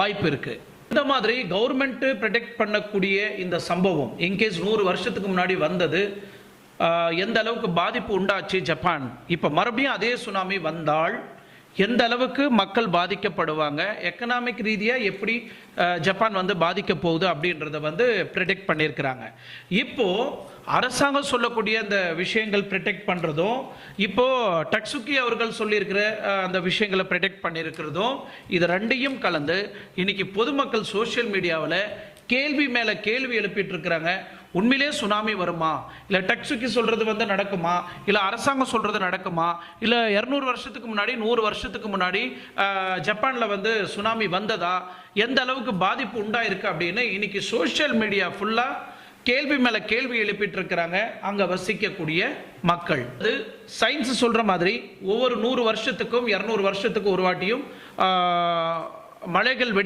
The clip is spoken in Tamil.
வாய்ப்பு இருக்கு. இந்த மாதிரி கவர்மெண்ட் ப்ரொடெக்ட் பண்ணக்கூடிய இந்த சம்பவம் இன்கேஸ் நூறு வருஷத்துக்கு முன்னாடி வந்தது எந்த அளவுக்கு பாதிப்பு உண்டாச்சு ஜப்பான்? இப்போ மறுபடியும் அதே சுனாமி வந்தால் எந்த அளவுக்கு மக்கள் பாதிக்கப்படுவாங்க? எக்கனாமிக் ரீதியாக எப்படி ஜப்பான் வந்து பாதிக்க போகுது அப்படின்றத வந்து ப்ரிடெக்ட் பண்ணியிருக்கிறாங்க. இப்போது அரசாங்கம் சொல்லக்கூடிய அந்த விஷயங்கள் ப்ரிடெக்ட் பண்ணுறதும் இப்போது டக்ஸுக்கி அவர்கள் சொல்லியிருக்கிற அந்த விஷயங்களை ப்ரிடெக்ட் பண்ணியிருக்கிறதும் இது ரெண்டையும் கலந்து இன்னைக்கு பொதுமக்கள் சோஷியல் மீடியாவில் கேள்வி மேலே கேள்வி எழுப்பிட்டு இருக்கிறாங்க. உண்மையிலே சுனாமி வருமா? இல்லை டக்சுக்கி சொல்கிறது வந்து நடக்குமா? இல்லை அரசாங்கம் சொல்கிறது நடக்குமா? இல்லை இரநூறு வருஷத்துக்கு முன்னாடி நூறு வருஷத்துக்கு முன்னாடி ஜப்பானில் வந்து சுனாமி வந்ததா? எந்த அளவுக்கு பாதிப்பு உண்டாயிருக்கு அப்படின்னு இன்னைக்கு சோஷியல் மீடியா ஃபுல்லாக கேள்வி மேலே கேள்வி எழுப்பிட்டு இருக்கிறாங்க அங்கே வசிக்கக்கூடிய மக்கள். அது சயின்ஸ் சொல்கிற மாதிரி ஒவ்வொரு நூறு வருஷத்துக்கும் இரநூறு வருஷத்துக்கு ஒரு வாட்டியும் மலைகள் வெடி